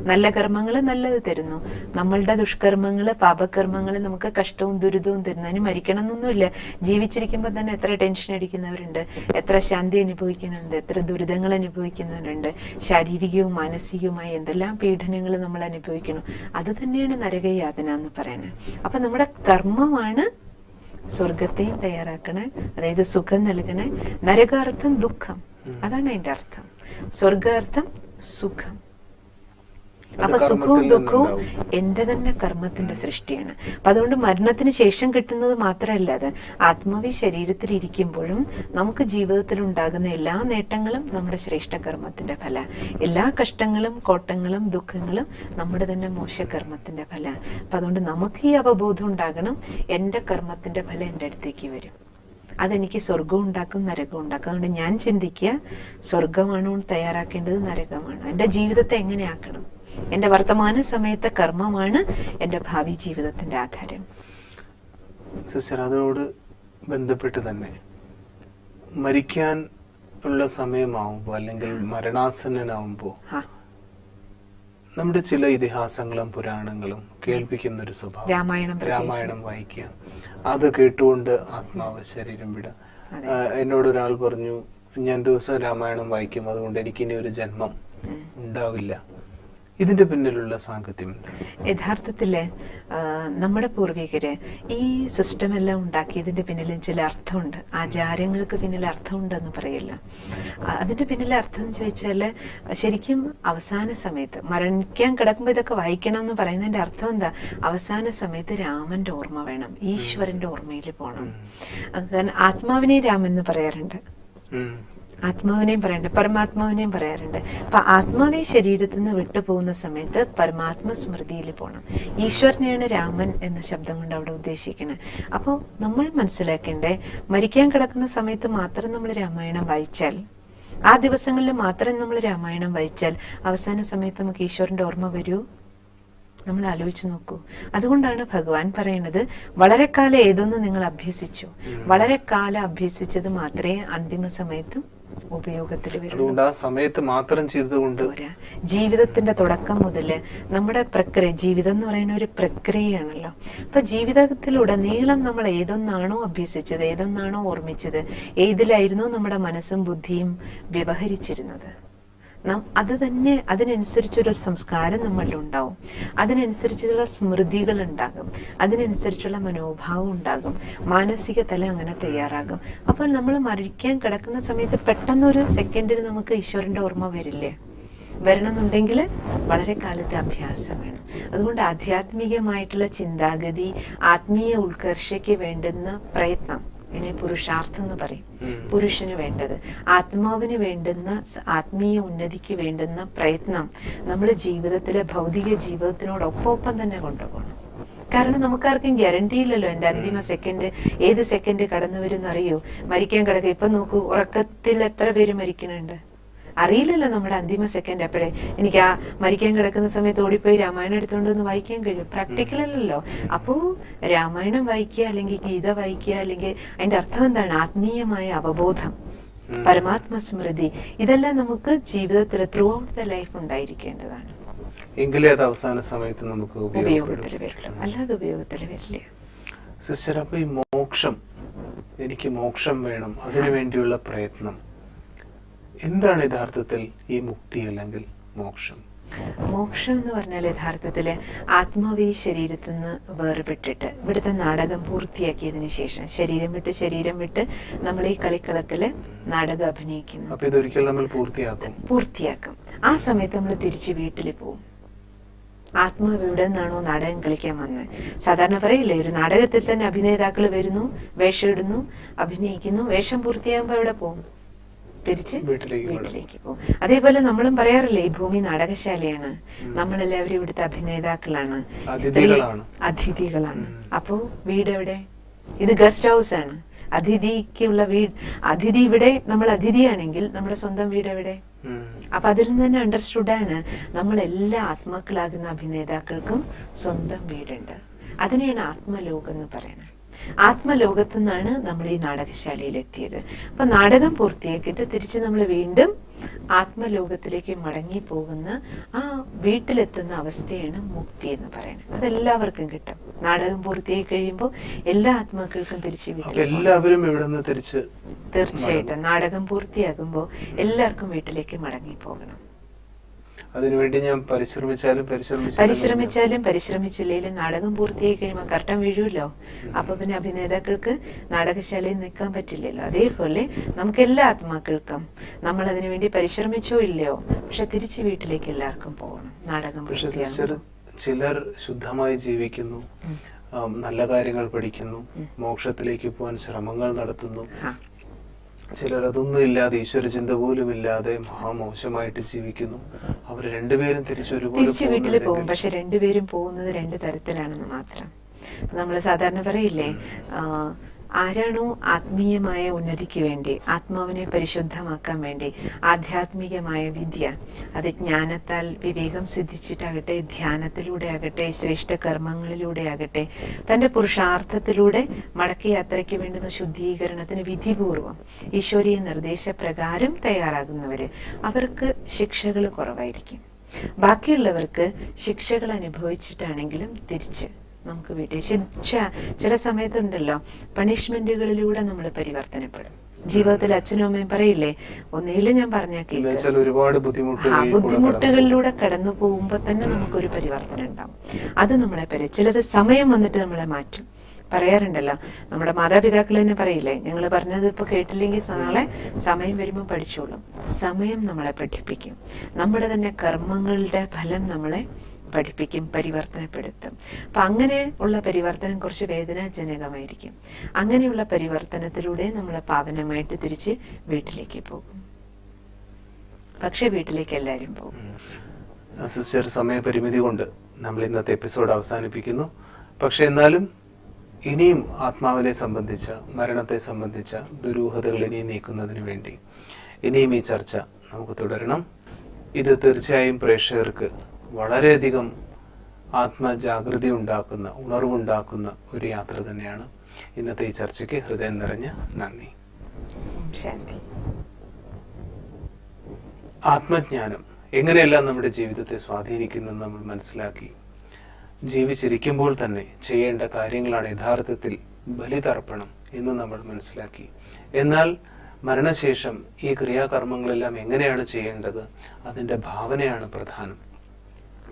നല്ല കർമ്മങ്ങൾ നല്ലത് തരുന്നു. നമ്മളുടെ ദുഷ്കർമ്മങ്ങൾ പാപകർമ്മങ്ങൾ നമുക്ക് കഷ്ടവും ദുരിതവും തരുന്നു. അതിന് മരിക്കണം എന്നൊന്നുമില്ല ജീവിച്ചിരിക്കുമ്പോൾ തന്നെ എത്ര ടെൻഷൻ അടിക്കുന്നവരുണ്ട്. എത്ര ശാന്തി അനുഭവിക്കുന്നുണ്ട്. എത്ര ദുരിതങ്ങൾ അനുഭവിക്കുന്നവരുണ്ട് ശാരീരികവും മാനസികവുമായ എന്തെല്ലാം പീഡനങ്ങൾ നമ്മൾ അനുഭവിക്കണം അത് തന്നെയാണ് നരകയാതന എന്ന് പറയുന്നത്. അപ്പൊ നമ്മുടെ കർമ്മമാണ് സ്വർഗത്തെയും തയ്യാറാക്കണേ അതായത് സുഖം നൽകണേ. നരകാർത്ഥം ദുഃഖം. അതാണ് അതിന്റെ അർത്ഥം. സ്വർഗാർത്ഥം സുഖം. അപ്പൊ സുഖവും ദുഃഖവും എന്റെ തന്നെ കർമ്മത്തിന്റെ സൃഷ്ടിയാണ്. അപ്പൊ അതുകൊണ്ട് മരണത്തിന് ശേഷം കിട്ടുന്നത് മാത്രമല്ല അത് ആത്മാവി ശരീരത്തിൽ ഇരിക്കുമ്പോഴും നമുക്ക് ജീവിതത്തിൽ ഉണ്ടാകുന്ന എല്ലാ നേട്ടങ്ങളും നമ്മുടെ ശ്രേഷ്ഠ കർമ്മത്തിന്റെ ഫല. എല്ലാ കഷ്ടങ്ങളും കോട്ടങ്ങളും ദുഃഖങ്ങളും നമ്മുടെ തന്നെ മോശകർമ്മത്തിന്റെ ഫല. അപ്പൊ അതുകൊണ്ട് നമുക്ക് ഈ അവബോധം ഉണ്ടാകണം എന്റെ കർമ്മത്തിന്റെ ഫലം എന്റെ അടുത്തേക്ക് വരും. അതെനിക്ക് സ്വർഗം ഉണ്ടാക്കും നരകം ഉണ്ടാക്കും. അതുകൊണ്ട് ഞാൻ ചിന്തിക്കുക സ്വർഗമാണോ തയ്യാറാക്കേണ്ടത് നരകമാണോ? എന്റെ ജീവിതത്തെ എങ്ങനെയാക്കണം എന്റെ വർത്തമാന സമയത്തെ കർമ്മമാണ് എന്റെ ഭാവി ജീവിതത്തിന്റെ ആധാരം. സിസ്റ്റർ അതിനോട് ബന്ധപ്പെട്ട് തന്നെ മരിക്കാൻ ഉള്ള സമയമാവുമ്പോൾ അല്ലെങ്കിൽ മരണാസന്നനാവുമ്പോൾ ആ. നമ്മുടെ ചില ഇതിഹാസങ്ങളും പുരാണങ്ങളും കേൾപ്പിക്കുന്ന ഒരു സ്വഭാവം. രാമായണം രാമായണം വായിക്കുക. അത് കേട്ടുകൊണ്ട് ആത്മാവ് ശരീരം വിട. എന്നോട് ഒരാൾ പറഞ്ഞു ഞാൻ ദിവസം രാമായണം വായിക്കും അതുകൊണ്ട് എനിക്ക് ഇനി ഒരു ജന്മം ഉണ്ടാവില്ല. ഇതിന്റെ പിന്നിലുള്ള സാങ്കത്യം യഥാർത്ഥത്തിൽ നമ്മുടെ പൂർവികര് ഈ സിസ്റ്റം എല്ലാം ഉണ്ടാക്കിയതിന്റെ പിന്നിൽ ചില അർത്ഥമുണ്ട്. ആചാരങ്ങൾക്ക് പിന്നിൽ അർത്ഥമുണ്ടെന്ന് പറയില്ല. അതിന്റെ പിന്നിലെ അർത്ഥം എന്ന് ചോദിച്ചാൽ ശരിക്കും അവസാന സമയത്ത് മരണിക്കാൻ കിടക്കുമ്പോൾ ഇതൊക്കെ വായിക്കണം എന്ന് പറയുന്നതിന്റെ അർത്ഥം എന്താ? അവസാന സമയത്ത് രാമന്റെ ഓർമ്മ വേണം. ഈശ്വരന്റെ ഓർമ്മയിൽ പോകണം കാരണം ആത്മാവിനെ രാമൻ എന്ന് പറയാറുണ്ട്. ആത്മാവിനെയും പറയാറുണ്ട് പരമാത്മാവിനെയും പറയാറുണ്ട്. അപ്പൊ ആത്മാവെ ശരീരത്തിൽ നിന്ന് വിട്ടുപോകുന്ന സമയത്ത് പരമാത്മ സ്മൃതിയിൽ പോകണം ഈശ്വരനെയാണ് രാമൻ എന്ന ശബ്ദം കൊണ്ട് അവിടെ ഉദ്ദേശിക്കുന്നത് അപ്പോൾ നമ്മൾ മനസ്സിലാക്കേണ്ടേ മരിക്കാൻ കിടക്കുന്ന സമയത്ത് മാത്രം നമ്മൾ രാമായണം വായിച്ചാൽ ആ ദിവസങ്ങളിൽ മാത്രം നമ്മൾ രാമായണം വായിച്ചാൽ അവസാന സമയത്ത് നമുക്ക് ഈശ്വരന്റെ ഓർമ്മ വരൂ? നമ്മൾ ആലോചിച്ച് നോക്കൂ. അതുകൊണ്ടാണ് ഭഗവാൻ പറയുന്നത് വളരെ കാലം ഏതൊന്ന് നിങ്ങൾ അഭ്യസിച്ചു. വളരെ കാലം അഭ്യസിച്ചത് മാത്രമേ അന്തിമ സമയത്തും ഉപയോഗത്തിൽ അതുകൊണ്ട് ആ സമയത്ത് മാത്രം ചെയ്തതുകൊണ്ട് ജീവിതത്തിന്റെ തുടക്കം മുതൽ നമ്മുടെ പ്രക്രിയ ജീവിതം എന്ന് പറയുന്ന ഒരു പ്രക്രിയയാണല്ലോ. അപ്പൊ ജീവിതത്തിലുടനീളം നമ്മൾ ഏതൊന്നാണോ അഭ്യസിച്ചത് ഏതൊന്നാണോ ഓർമ്മിച്ചത് ഏതിലായിരുന്നോ നമ്മുടെ മനസ്സും ബുദ്ധിയും വ്യവഹരിച്ചിരുന്നത്? നാം അത് തന്നെ അതിനനുസരിച്ചൊരു സംസ്കാരം നമ്മളിൽ ഉണ്ടാവും. അതിനനുസരിച്ചുള്ള സ്മൃതികൾ ഉണ്ടാകും. അതിനനുസരിച്ചുള്ള മനോഭാവം ഉണ്ടാകും. മാനസിക തലം അങ്ങനെ തയ്യാറാകും. അപ്പോൾ നമ്മൾ മരിക്കാൻ കിടക്കുന്ന സമയത്ത് പെട്ടെന്നൊരു സെക്കൻഡിൽ നമുക്ക് ഈശ്വരന്റെ ഓർമ്മ വരില്ലേ? വരണമെന്നുണ്ടെങ്കിൽ വളരെ കാലത്തെ അഭ്യാസം വേണം. അതുകൊണ്ട് ആധ്യാത്മികമായിട്ടുള്ള ചിന്താഗതി ആത്മീയ ഉത്കർഷയ്ക്ക് വേണ്ടുന്ന പ്രയത്നം ഇതിനെ പുരുഷാർത്ഥം എന്ന് പറയും. പുരുഷന് വേണ്ടത്. ആത്മാവിന് വേണ്ടുന്ന ആത്മീയ ഉന്നതിക്ക് വേണ്ടുന്ന പ്രയത്നം നമ്മുടെ ജീവിതത്തിലെ ഭൗതിക ജീവിതത്തിനോടൊപ്പം തന്നെ കൊണ്ടുപോകണം. കാരണം നമുക്കാർക്കും ഗ്യാരണ്ടി ഇല്ലല്ലോ എന്റെ അന്തിമ സെക്കൻഡ് ഏത് സെക്കൻഡ് കടന്നു വരും അറിയോ മരിക്കാൻ കിടക്കുക ഇപ്പൊ നോക്കൂ ഉറക്കത്തിൽ എത്ര പേര് മരിക്കുന്നുണ്ട്? അറിയില്ലല്ലോ നമ്മുടെ അന്തിമ സെക്കൻഡ് അപ്പോഴേ എനിക്ക് ആ മരിക്കാൻ കിടക്കുന്ന സമയത്ത് ഓടിപ്പോയി രാമായണം എടുത്തുകൊണ്ട് ഒന്ന് വായിക്കാൻ കഴിയും. പ്രാക്ടിക്കൽ അല്ലല്ലോ. അപ്പോ രാമായണം വായിക്കുക അല്ലെങ്കിൽ ഗീത വായിക്കുക അല്ലെങ്കിൽ അതിന്റെ അർത്ഥം എന്താണ്? ആത്മീയമായ അവബോധം. പരമാത്മ സ്മൃതി. ഇതെല്ലാം നമുക്ക് ജീവിതത്തിൽ ത്രൂ ഔട്ട് ദ ലൈഫ് ഉണ്ടായിരിക്കേണ്ടതാണ്. എങ്കിലേ അത് അവസാന സമയത്ത് നമുക്ക് ഉപയോഗത്തിൽ അല്ലാതെ ഉപയോഗത്തിൽ വരില്ല. സിസ്റ്റർ അപ്പൊ ഈ മോക്ഷം എനിക്ക് മോക്ഷം വേണം. അതിനു വേണ്ടിയുള്ള പ്രയത്നം. എന്താണ് യഥാർത്ഥത്തിൽ ഈ മുക്തി അല്ലെങ്കിൽ മോക്ഷം? മോക്ഷം എന്ന് പറഞ്ഞാൽ യഥാർത്ഥത്തിൽ ആത്മാവ് ഈ ശരീരത്തിൽ നിന്ന് വേർപെട്ടിട്ട് ഇവിടുത്തെ നാടകം പൂർത്തിയാക്കിയതിനു ശേഷം ശരീരം വിട്ട് ശരീരം വിട്ട് നമ്മൾ ഈ കളിക്കളത്തിൽ നാടകം അഭിനയിക്കുന്നു. പൂർത്തിയാക്കും. പൂർത്തിയാക്കും. ആ സമയത്ത് നമ്മൾ തിരിച്ച് വീട്ടിൽ പോകും ആത്മാവ് എവിടെ നിന്നാണോ നാടകം കളിക്കാൻ വന്നത്? സാധാരണ പറയില്ലേ ഒരു നാടകത്തിൽ തന്നെ അഭിനേതാക്കൾ വരുന്നു വേഷം ഇടുന്നു അഭിനയിക്കുന്നു വേഷം പൂർത്തിയാകുമ്പോ അവിടെ പോകും? തിരിച്ച് വീട്ടിലേക്ക് പോകും. അതേപോലെ നമ്മളും പറയാറില്ലേ ഈ ഭൂമി നാടകശാലയാണ്. നമ്മളെല്ലാവരും ഇവിടുത്തെ അഭിനേതാക്കളാണ്. അതിഥികളാണ്. സ്ത്രീ- അതിഥികളാണ് അപ്പോ വീട് എവിടെ? ഇത് ഗസ്റ്റ് ഹൗസ് ആണ്. അതിഥിക്കുള്ള വീട്. അതിഥി ഇവിടെ നമ്മൾ അതിഥിയാണെങ്കിൽ നമ്മുടെ സ്വന്തം വീട് എവിടെ. അപ്പൊ അതിൽ നിന്ന് തന്നെ അണ്ടർസ്റ്റുഡ് ആണ്. നമ്മൾ എല്ലാ ആത്മാക്കളാകുന്ന അഭിനേതാക്കൾക്കും സ്വന്തം വീടുണ്ട്. അതിനെയാണ് ആത്മലോകം എന്ന് പറയുന്നത്. ആത്മലോകത്തു നിന്നാണ് നമ്മൾ ഈ നാടകശാലയിൽ എത്തിയത് അപ്പൊ നാടകം പൂർത്തിയാക്കിയിട്ട് തിരിച്ച് നമ്മൾ വീണ്ടും ആത്മലോകത്തിലേക്ക് മടങ്ങി പോകുന്ന ആ വീട്ടിലെത്തുന്ന അവസ്ഥയാണ് മുക്തി എന്ന് പറയുന്നത്. അതെല്ലാവർക്കും കിട്ടും. നാടകം പൂർത്തിയായി കഴിയുമ്പോൾ എല്ലാ ആത്മാക്കൾക്കും തിരിച്ച് എല്ലാവരും തിരിച്ച് തീർച്ചയായിട്ടും നാടകം പൂർത്തിയാകുമ്പോൾ എല്ലാവർക്കും വീട്ടിലേക്ക് മടങ്ങി പോകണം അതിനുവേണ്ടി ഞാൻ പരിശ്രമിച്ചാലും പരിശ്രമിച്ചാലും പരിശ്രമിച്ചാലും പരിശ്രമിച്ചില്ലെങ്കിലും നാടകം പൂർത്തിയായി കഴിയുമ്പോൾ കർട്ടൻ വീഴുമല്ലോ. അപ്പൊ പിന്നെ അഭിനേതാക്കൾക്ക് നാടകശാലയിൽ നിൽക്കാൻ പറ്റില്ലല്ലോ. അതേപോലെ നമുക്ക് എല്ലാ ആത്മാക്കൾക്കും നമ്മൾ അതിനുവേണ്ടി പരിശ്രമിച്ചോ ഇല്ലയോ പക്ഷെ തിരിച്ചു വീട്ടിലേക്ക് എല്ലാവർക്കും പോകണം. നാടകം ചിലർ ശുദ്ധമായി ജീവിക്കുന്നു. നല്ല കാര്യങ്ങൾ പഠിക്കുന്നു. മോക്ഷത്തിലേക്ക് പോകാൻ ശ്രമങ്ങൾ നടത്തുന്നു. അതൊന്നും ഇല്ലാതെ ഈശ്വര ചിന്ത പോലും ഇല്ലാതെ മഹാമോശമായിട്ട് ജീവിക്കുന്നു. അവർ രണ്ടുപേരും തിരിച്ചൊരുപോലെ തിരിച്ചു വീട്ടിൽ പോകും. പക്ഷെ രണ്ടുപേരും പോകുന്നത് രണ്ട് തരത്തിലാണെന്ന് മാത്രം. നമ്മൾ സാധാരണ പറയില്ലേ ആരാണോ ആത്മീയമായ ഉന്നതിക്ക് വേണ്ടി ആത്മാവിനെ പരിശുദ്ധമാക്കാൻ വേണ്ടി ആധ്യാത്മികമായ വിദ്യ അത് ജ്ഞാനത്താൽ വിവേകം സിദ്ധിച്ചിട്ടാകട്ടെ ധ്യാനത്തിലൂടെ ആകട്ടെ ശ്രേഷ്ഠ കർമ്മങ്ങളിലൂടെ ആകട്ടെ തന്റെ പുരുഷാർത്ഥത്തിലൂടെ മടക്കയാത്രയ്ക്ക് വേണ്ടുന്ന ശുദ്ധീകരണത്തിന് വിധിപൂർവം ഈശ്വരീയ നിർദ്ദേശപ്രകാരം തയ്യാറാകുന്നവർ അവർക്ക് ശിക്ഷകൾ കുറവായിരിക്കും. ബാക്കിയുള്ളവർക്ക് ശിക്ഷകൾ അനുഭവിച്ചിട്ടാണെങ്കിലും തിരിച്ച് നമുക്ക് വീട്ടിൽ. ശിക്ഷ ചില സമയത്തുണ്ടല്ലോ പണിഷ്മെന്റുകളിലൂടെ നമ്മൾ പരിവർത്തനപ്പെടും. ജീവിതത്തിൽ അച്ഛനും അമ്മയും പറയില്ലേ ഒന്നുകിലും ഞാൻ പറഞ്ഞാൽ ഒരുപാട് ആ ബുദ്ധിമുട്ടുകളിലൂടെ കടന്നു പോകുമ്പോൾ തന്നെ നമുക്കൊരു പരിവർത്തനം ഉണ്ടാവും. അത് നമ്മളെ പരി ചിലത് സമയം വന്നിട്ട് നമ്മളെ മാറ്റും. പറയാറുണ്ടല്ലോ നമ്മുടെ മാതാപിതാക്കൾ തന്നെ പറയില്ലേ ഞങ്ങൾ പറഞ്ഞത് ഇപ്പൊ കേട്ടില്ലെങ്കിൽ നാളെ സമയം വരുമ്പോൾ പഠിച്ചോളും. സമയം നമ്മളെ പഠിപ്പിക്കും. നമ്മുടെ തന്നെ കർമ്മങ്ങളുടെ ഫലം നമ്മളെ പഠിപ്പിക്കും പരിവർത്തനപ്പെടുത്തും. അപ്പൊ അങ്ങനെ ഉള്ള പരിവർത്തനം കുറച്ച് വേദനാജനകമായിരിക്കും. അങ്ങനെയുള്ള പരിവർത്തനത്തിലൂടെ നമ്മൾ പാവനമായിട്ട് തിരിച്ച് വീട്ടിലേക്ക് പോകും. പക്ഷെ വീട്ടിലേക്ക് എല്ലാവരും പോകും. സിസ്റ്റർ സമയപരിമിതി കൊണ്ട് നമ്മൾ ഇന്നത്തെ എപ്പിസോഡ് അവസാനിപ്പിക്കുന്നു. പക്ഷെ എന്നാലും ഇനിയും ആത്മാവിനെ സംബന്ധിച്ച മരണത്തെ സംബന്ധിച്ച ദുരൂഹതകൾ ഇനിയും നീക്കുന്നതിന് വേണ്ടി ഇനിയും ഈ ചർച്ച നമുക്ക് തുടരണം. ഇത് തീർച്ചയായും പ്രേക്ഷകർക്ക് വളരെയധികം ആത്മജാഗൃതി ഉണ്ടാക്കുന്ന ഉണർവുണ്ടാക്കുന്ന ഒരു യാത്ര തന്നെയാണ് ഇന്നത്തെ ഈ ചർച്ചയ്ക്ക് ഹൃദയം നിറഞ്ഞ നന്ദി. ആത്മജ്ഞാനം എങ്ങനെയെല്ലാം നമ്മുടെ ജീവിതത്തെ സ്വാധീനിക്കുന്നു നമ്മൾ മനസ്സിലാക്കി. ജീവിച്ചിരിക്കുമ്പോൾ തന്നെ ചെയ്യേണ്ട കാര്യങ്ങളാണ് യഥാർത്ഥത്തിൽ ബലിതർപ്പണം എന്ന് നമ്മൾ മനസ്സിലാക്കി. എന്നാൽ മരണശേഷം ഈ ക്രിയാകർമ്മങ്ങളെല്ലാം എങ്ങനെയാണ് ചെയ്യേണ്ടത്? അതിന്റെ ഭാവനയാണ് പ്രധാനം.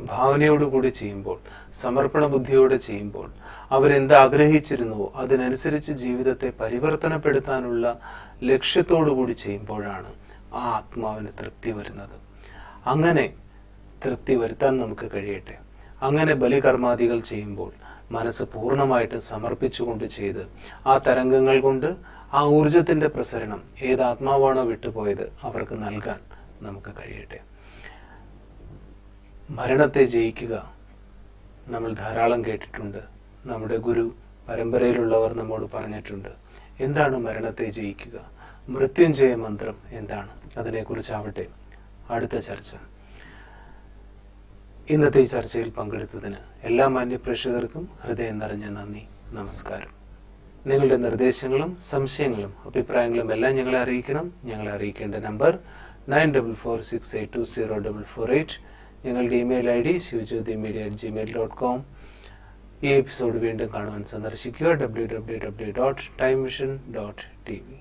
ഭാവനയോടുകൂടി ചെയ്യുമ്പോൾ സമർപ്പണ ബുദ്ധിയോടെ ചെയ്യുമ്പോൾ അവരെന്ത് ആഗ്രഹിച്ചിരുന്നുവോ അതിനനുസരിച്ച് ജീവിതത്തെ പരിവർത്തനപ്പെടുത്താനുള്ള ലക്ഷ്യത്തോടുകൂടി ചെയ്യുമ്പോഴാണ് ആ ആത്മാവിന് തൃപ്തി വരുന്നത്. അങ്ങനെ തൃപ്തി വരുത്താൻ നമുക്ക് കഴിയട്ടെ. അങ്ങനെ ബലികർമാദികൾ ചെയ്യുമ്പോൾ മനസ്സ് പൂർണമായിട്ട് സമർപ്പിച്ചുകൊണ്ട് ചെയ്ത് ആ തരംഗങ്ങൾ കൊണ്ട് ആ ഊർജത്തിന്റെ പ്രസരണം ഏത് ആത്മാവാണോ വിട്ടുപോയത് അവർക്ക് നൽകാൻ നമുക്ക് കഴിയട്ടെ. മരണത്തെ ജയിക്കുക. നമ്മൾ ധാരാളം കേട്ടിട്ടുണ്ട്. നമ്മുടെ ഗുരു പരമ്പരയിലുള്ളവർ നമ്മോട് പറഞ്ഞിട്ടുണ്ട്. എന്താണ് മരണത്തെ ജയിക്കുക? മൃത്യുഞ്ജയ മന്ത്രം എന്താണ്? അതിനെക്കുറിച്ചാവട്ടെ അടുത്ത ചർച്ച. ഇന്നത്തെ ഈ ചർച്ചയിൽ പങ്കെടുത്തതിന് എല്ലാ മാന്യപ്രേക്ഷകർക്കും ഹൃദയം നിറഞ്ഞ നന്ദി നമസ്കാരം. നിങ്ങളുടെ നിർദ്ദേശങ്ങളും സംശയങ്ങളും അഭിപ്രായങ്ങളും എല്ലാം ഞങ്ങളെ അറിയിക്കണം. ഞങ്ങളെ അറിയിക്കേണ്ട number nine double four six eight two zero double four eight ഞങ്ങളുടെ email I D Shivajyothi media at Gmail dot com ഈ എപ്പിസോഡ് വീണ്ടും കാണുവാൻ സന്ദർശിക്കുക. W W W dot time mission dot T V